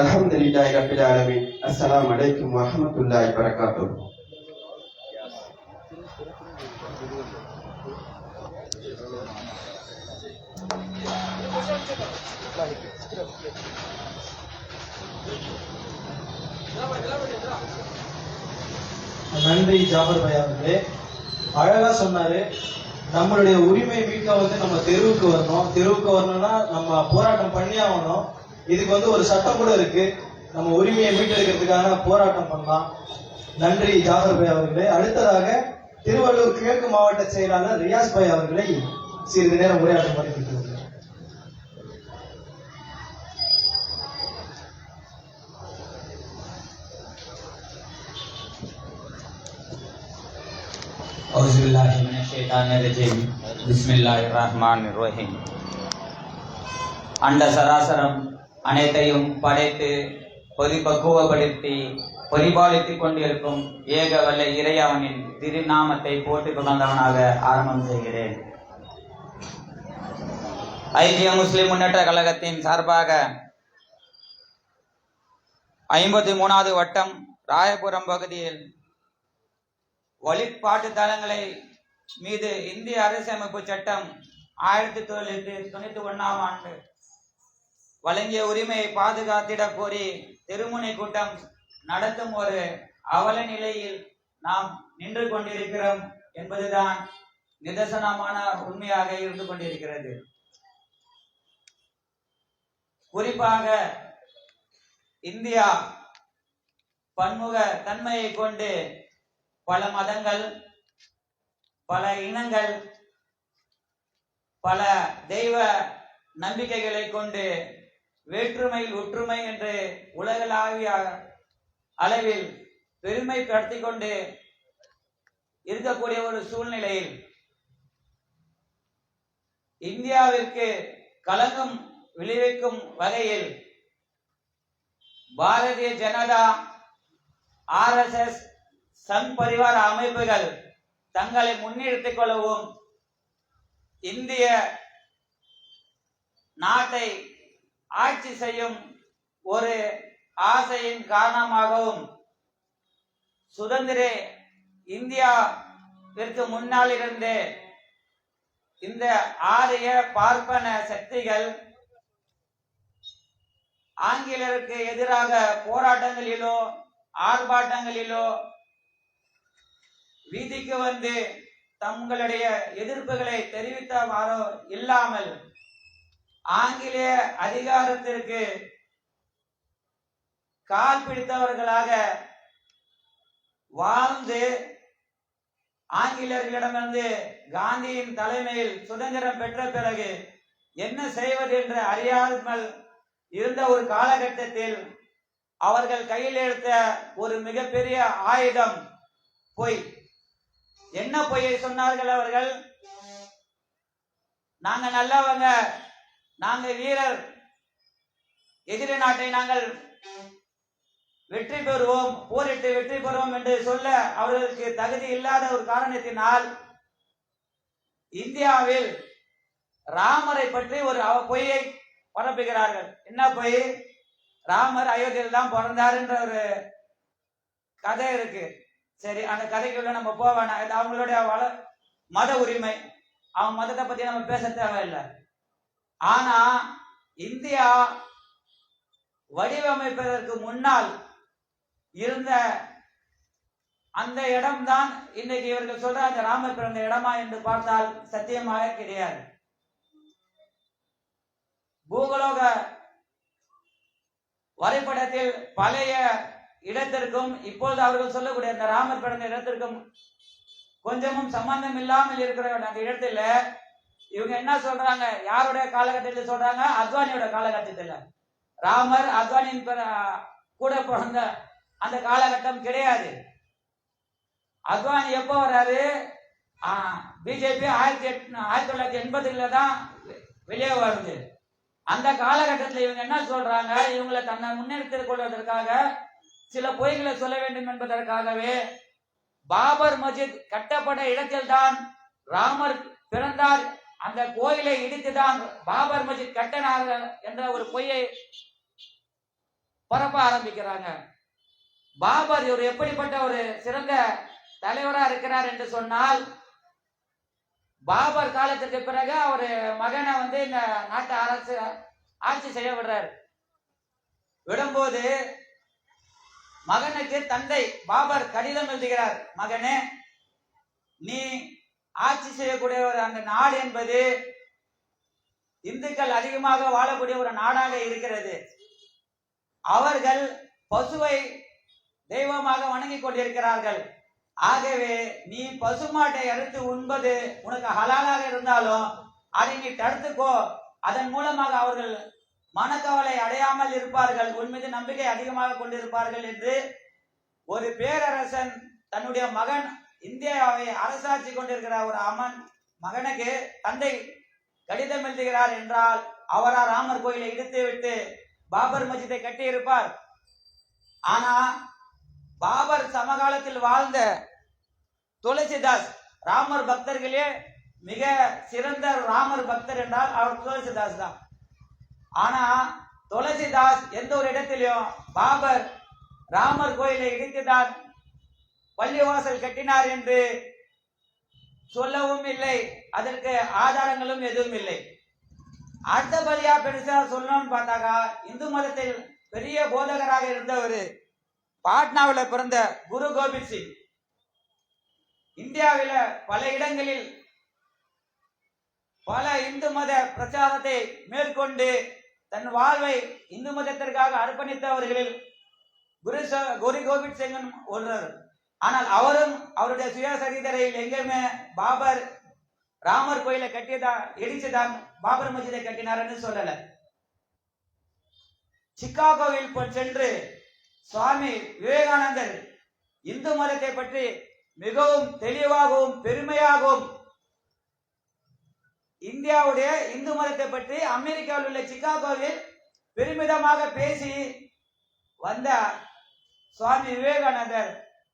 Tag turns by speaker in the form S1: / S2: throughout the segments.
S1: அலமதுல்லாஹி ரபில் ஆலமின் அஸ்ஸலாம் அலைக்கும் வரஹமத்துல்லாஹி வரகாத்து
S2: நன்றி ஜாபர் பையா வந்து அழகா சொன்னாரு. நம்மளுடைய உரிமை மீட்க வந்து நம்ம தெருவுக்கு வரணும். தெருவுக்கு வரணும்னா நம்ம போராட்டம் பண்ணி ஆகணும். இதுக்கு வந்து ஒரு சட்டம் கூட இருக்கு நம்ம உரிமையை மீட்டெடுக்கிறதுக்காக போராட்டம் பண்ணலாம் நன்றி ஜாபர் பாய் அவர்களே அடுத்ததாக திருவள்ளூர் கிழக்கு மாவட்ட செயலாளர் ரியாஸ் பாய் அவர்களை சிறிது நேரம் உரையாற்றுமாறு கேட்டுக்கொள்கிறேன்
S3: أعوذ بالله من الشيطان الرجيم بسم الله الرحمن الرحيم அண்ட சராசரம் அனைத்தையும் படைத்து பரிபக்குவப்படுத்தி பரிபாலித்துக் கொண்டிருக்கும் ஏக வல்ல இறையவனின் திருநாமத்தை போட்டு புகழ்ந்தவனாக ஆரம்பம் செய்கிறேன். ஐக்கிய முஸ்லிம் முன்னேற்ற கழகத்தின் சார்பாக ஐம்பத்தி மூணாவது வட்டம் ராயபுரம் பகுதியில் வழிபாட்டு தலங்களை மீது இந்திய அரசியமைப்பு சட்டம் ஆயிரத்தி தொள்ளாயிரத்தி தொண்ணூத்தி ஒன்னாம் ஆண்டு வழங்கிய உரிமையை பாதுகாத்திட கோரி திருமுனை கூட்டம் நடத்தும் ஒரு அவல நிலையில் நாம் நின்று கொண்டிருக்கிறோம் என்பதுதான் நிதர்சனமான உண்மையாக இருந்து கொண்டிருக்கிறது. குறிப்பாக இந்தியா பன்முக தன்மையை கொண்டு பல மதங்கள் பல இனங்கள் பல தெய்வ நம்பிக்கைகளை கொண்டு வேற்றுமையில் ஒற்றுமை என்று உலகளாவிய அளவில் பெருமைப்படுத்தி கொண்டு இருக்கக்கூடிய ஒரு சூழ்நிலையில் இந்தியாவிற்கு களங்கம் விளைவிக்கும் வகையில் பாரதிய ஜனதா ஆர்எஸ்எஸ் சங் பரிவார அமைப்புகள் தங்களை முன்னெடுத்துக் கொள்ளவும் இந்திய நாட்டை ஆட்சி செய்யும் ஒரு ஆசையின் காரணமாகவும் சுதந்திர இந்தியாவிற்கு முன்னால் இருந்து இந்த ஆரிய பார்ப்பன சக்திகள் ஆங்கிலேயருக்கு எதிராக போராட்டங்களிலோ ஆர்ப்பாட்டங்களிலோ வீதிக்கு வந்து தங்களுடைய எதிர்ப்புகளை தெரிவித்தவாறோ இல்லாமல் ஆங்கிலேய அதிகாரத்திற்கு கால் பிடித்தவர்களாக வாழ்ந்து ஆங்கிலேயர்களிடமிருந்து காந்தியின் தலைமையில் சுதந்திரம் பெற்ற பிறகு என்ன செய்வது என்று அறியாமல் இருந்த ஒரு காலகட்டத்தில் அவர்கள் கையில் எடுத்த ஒரு மிகப்பெரிய ஆயுதம் பொய். என்ன பொய்யை சொன்னார்கள் அவர்கள்? நாங்க நல்லவங்க நாங்க வீரர். எதிரி நாட்டை நாங்கள் வெற்றி பெறுவோம் போரிட்டு வெற்றி பெறுவோம் என்று சொல்ல அவர்களுக்கு தகுதி இல்லாத ஒரு காரணத்தினால் இந்தியாவில் ராமரை பற்றி ஒரு பொய்யை பரப்புகிறார்கள். என்ன பொய்? ராமர் அயோத்தியில் தான் பிறந்தார் என்ற ஒரு கதை இருக்கு. சரி அந்த கதைக்குள்ள நம்ம போக வேணாம். இது அவங்களுடைய வள மத உரிமை. அவங்க மதத்தை பத்தி நம்ம பேச தேவையில்லை. ஆனா இந்தியா வடிவமைப்பதற்கு முன்னால் இருந்த அந்த இடம்தான் இன்னைக்கு இவர்கள் சொல்ற அந்த ராமர் பிறந்த இடமா என்று பார்த்தால் சத்தியமாக கிடையாது. பூகலோக வரைபடத்தில் பழைய இடத்திற்கும் இப்பொழுது அவர்கள் சொல்லக்கூடிய அந்த ராமர் பிறந்த இடத்திற்கும் கொஞ்சமும் சம்பந்தம் இல்லாமல் இருக்கிற அந்த இடத்துல இவங்க என்ன சொல்றாங்க? யாருடைய காலகட்டத்தில் சொல்றாங்க? அத்வானியோட காலகட்டத்தில். ராமர் அத்வானியின் கூட பிறந்த அந்த காலகட்டம் கிடையாது. அத்வானி எப்போ வர்றாரு? பிஜேபி ஆயிரத்தி எட் ஆயிரத்தி தொள்ளாயிரத்தி எண்பதுல தான் வெளியே வருது. அந்த காலகட்டத்தில் இவங்க என்ன சொல்றாங்க? இவங்களை தன்னை முன்னெடுத்துக் கொள்வதற்காக சில பொய்களை சொல்ல வேண்டும் என்பதற்காகவே பாபர் மஜித் கட்டப்பட்ட இடத்தில்தான் ராமர் பிறந்தார். அந்த கோயிலை இடித்துதான் பாபர் மஜித் கட்டினார்கள் என்ற ஒரு பொய்யை பரப்ப ஆரம்பிக்கிறாங்க. பாபர் இவர் எப்படிப்பட்ட ஒரு சிறந்த தலைவரா இருக்கிறார் என்று சொன்னால் பாபர் காலத்திற்கு பிறகு அவர் மகனை வந்து இந்த நாட்டு அரசு ஆட்சி செய்ய விடுறார். விடும்போது மகனுக்கு தந்தை பாபர் கடிதம் எழுதுகிறார். மகனே நீ ஆட்சி செய்யக்கூடிய ஒரு அந்த நாடு என்பது இந்துக்கள் அதிகமாக வாழக்கூடிய ஒரு நாடாக இருக்கிறது. அவர்கள் பசுவை தெய்வமாக வணங்கிக் கொண்டிருக்கிறார்கள். ஆகவே நீ பசுமாட்டை அறுத்து உண்பது உனக்கு ஹலாலாக இருந்தாலும் அதை நீ தடுத்துக்கோ. அதன் மூலமாக அவர்கள் மனக்கவலை அடையாமல் இருப்பார்கள். உன் மீது நம்பிக்கை அதிகமாக கொண்டிருப்பார்கள் என்று ஒரு பேரரசன் தன்னுடைய மகன் இந்தியாவை அரசாட்சி கொண்டிருக்கிற ஒரு அமன் மகனுக்கு தந்தை கடிதம் எழுதுகிறார் என்றால் அவரா ராமர் கோயிலை இடித்து விட்டு பாபர் மஜித்தை கட்டி இருப்பார் ஆனா பாபர் சமகாலத்தில் வாழ்ந்த துளசிதாஸ் ராமர் பக்தர்களே மிக சிறந்த ராமர் பக்தர் என்றால் அவர் துளசிதாஸ் தான். ஆனா துளசிதாஸ் எந்த ஒரு இடத்திலையும் பாபர் ராமர் கோயிலை இடித்துதான் பள்ளிவாசல் கட்டினார் என்று சொல்லவும் இல்லை. அதற்கு ஆதாரங்களும் எதுவும் இல்லை. அடுத்தபடியா பெருசா சொல்லணும்னு பார்த்தாக்கா இந்து மதத்தில் பெரிய போதகராக இருந்தவர் பாட்னாவில் பிறந்த குரு கோபிந்த் சிங். இந்தியாவில பல இடங்களில் பல இந்து மத பிரச்சாரத்தை மேற்கொண்டு தன் வாழ்வை இந்து மதத்திற்காக அர்ப்பணித்தவர்களில் குரு ச- குரு கோபிந்த் சிங் ஒருவர். ஆனால் அவரும் அவருடைய சுயசரிதரையில் எங்கேயுமே பாபர் ராமர் கோயிலை கட்டியதா இடிச்சுதான் பாபர் மஸ்ஜிதை கட்டினார்னு சொல்லல. சிக்காகோவில் சென்று சுவாமி விவேகானந்தர் இந்து மதத்தை பற்றி மிகவும் தெளிவாகவும் பெருமையாகவும் இந்தியாவுடைய இந்து மதத்தை பற்றி அமெரிக்காவில் உள்ள சிக்காகோவில் பெருமிதமாக பேசி வந்த சுவாமி விவேகானந்தர்.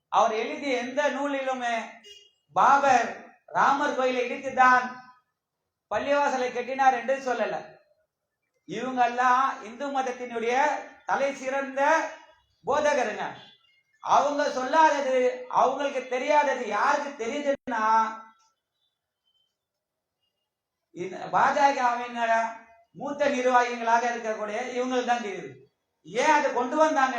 S3: அவர் எழுதிய எந்த நூலிலுமே பாபர் ராமர் கோயிலை இடித்துதான் பள்ளிவாசலை கட்டினார் என்று சொல்லல. இவங்க எல்லாம் இந்து மதத்தினுடைய தலை சிறந்த போதகருங்க. அவங்க சொல்லாதது அவங்களுக்கு தெரியாதது யாருக்கு தெரியுதுன்னா பாஜகவின் மூத்த நிர்வாகிகளாக இருக்கக்கூடிய இவங்களுக்கு தான் தெரியுது. ஏன் அதை கொண்டு வந்தாங்க